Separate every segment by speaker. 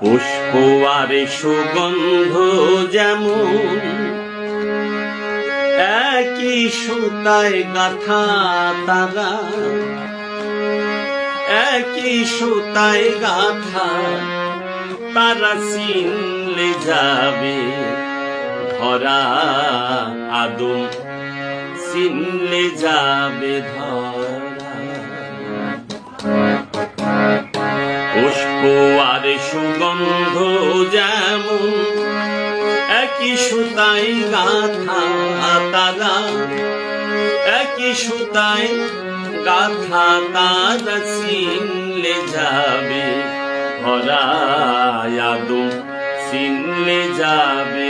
Speaker 1: পুষ্প আর সুগন্ধ যেমন একই সুতায় গাথা তারা, একই সুতায় গাথা তারা চিনলে যাবে ধরা আদম, চিনলে যাবে ধরা আর সুগন্ধ যেমন, একই সুতাই গাথা তারা একই সুতাই গাথা তারা সিনলে যাবে ভরা চিনলে যাবে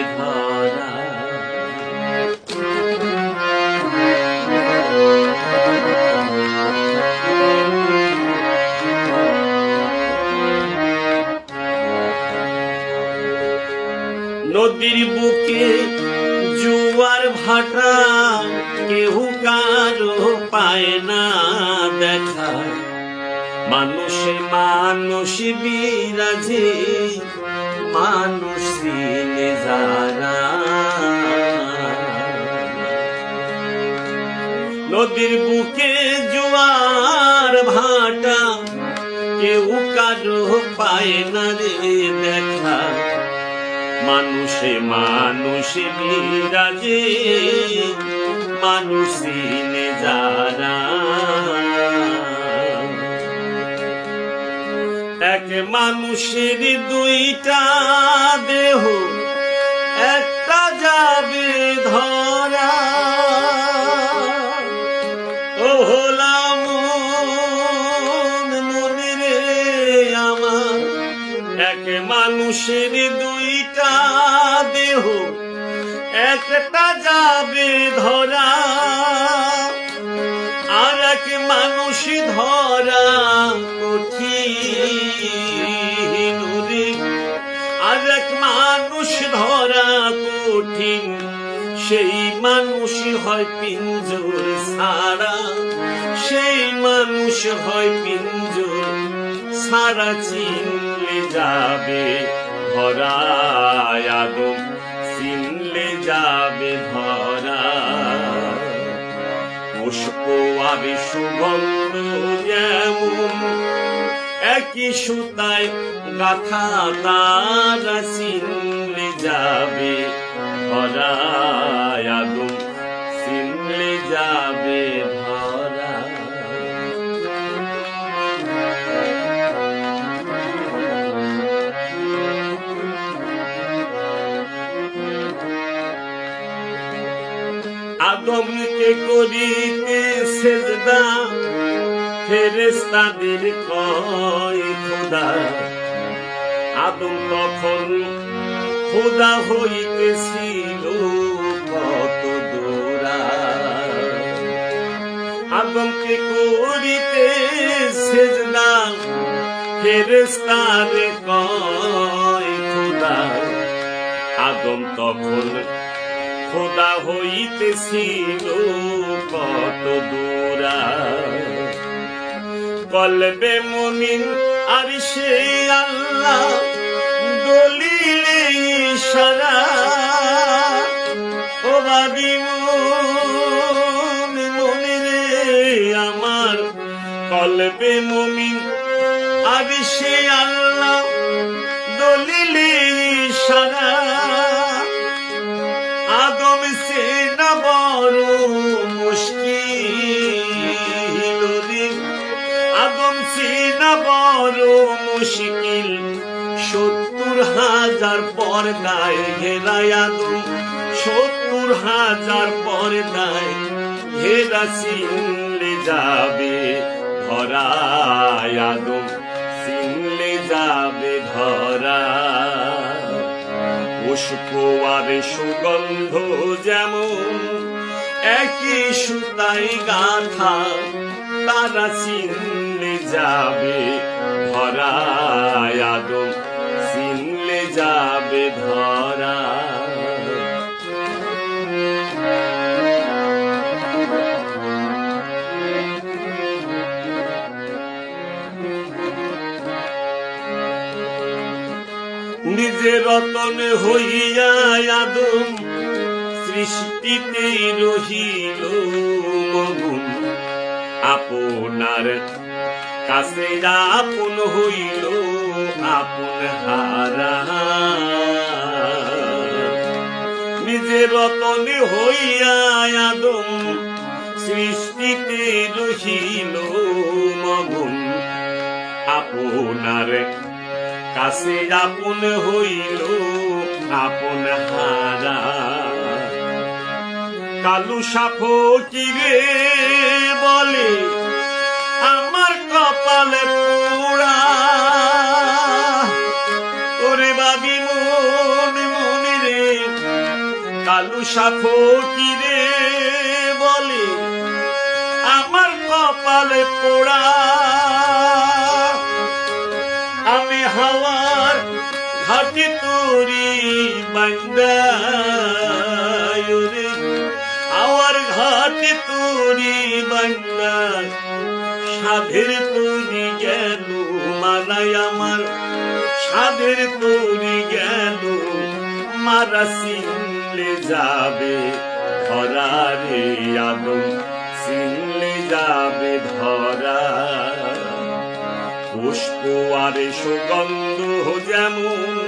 Speaker 1: নদীর বুকে জুয়ার ভাটা কেউ কারও পায় না দেখা। মানুষে মানুষ বিরাজে, মানুষ যারা। নদীর বুকে জোয়ার ভাটা কেউ কারও পায় না রে দেখা। মানুষে মানুষে বিরাজে মানুষ যারা। এক মানুষের দুইটা দেহ একটা যাবে ধরা। যাবে ধরা। আর এক মানুষ ধরা কঠিন আর এক মানুষ ধরা কঠিন, সেই মানুষ হয় পিঞ্জর সারা। সেই মানুষ হয় পিঞ্জর সারা, চিনলে যাবে ধরা আদম যাবে ভরা। পুষ্প আবি সুগন্ধ যেমন একই সুতায় গাথা তারা চিনলে যাবে ধরা আদমকে করিতে সেজদা ফেরেস্তাদের কয়, খোদা, আদম তখন খোদা হইতেছিল কত দোরা আদমকে করিতে সেজদা ফেরেস্তার কয়, খোদা, আদম তখন খোদা হইতেছিল কত দূরা। কলবে মমিন, আর সে আল্লাহ দলিলে সারা। ও বাবি রে আমার কলবে মমিন, আর সে আল্লাহ দলিলে সারা। সে না বড় মুশকিল আদম না বড় মুশকিল। সত্তর হাজার পর্দায় ঘেরায় আদম। সত্তর হাজার পর্দায় ঘেরা চিনলে যাবে ধরায় আদম। চিনলে যাবে ধরা আর সুগন্ধ যেমন একই সুতাই গাথা তারা চিনলে যাবে ভরা আদম রতন হইয়া সৃষ্টিতে রহিল মগুন। আপনার কাছে আপন হইল আপন হারা। নিজে রতন হইয়া সৃষ্টিতে রহিল মগুন। আপনার কাছে আপন হইল, আপন হারা। কালু সাফো কিরে বলে, আমার কপালে পোড়া। ওরে বাবি মন মনে রে, কালু সাফো কিরে ঘাটে তোরি বান্দায় রে হাওয়ার ঘাটে তোরি বান্দায়। সাধের তোরি গেল মালাই আমার। সাধের তোরি গেল মারা সিনলে যাবে ধরা রে আদম। সিনলে যাবে ধরা। পুষ্প আর সুগন্ধ যেমন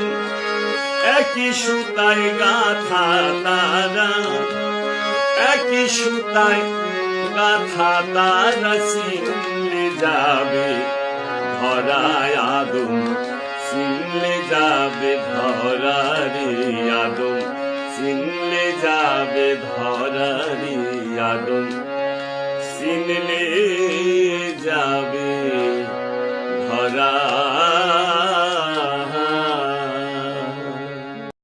Speaker 1: একই সুতায় গাথা তারা, একই সুতায় গাথা তারা সিলে যাবে ধরায় আদম সিলে যাবে ধরারি আদম সিনলে যাবে ধরারি আদম সিনলে যাবে ধরা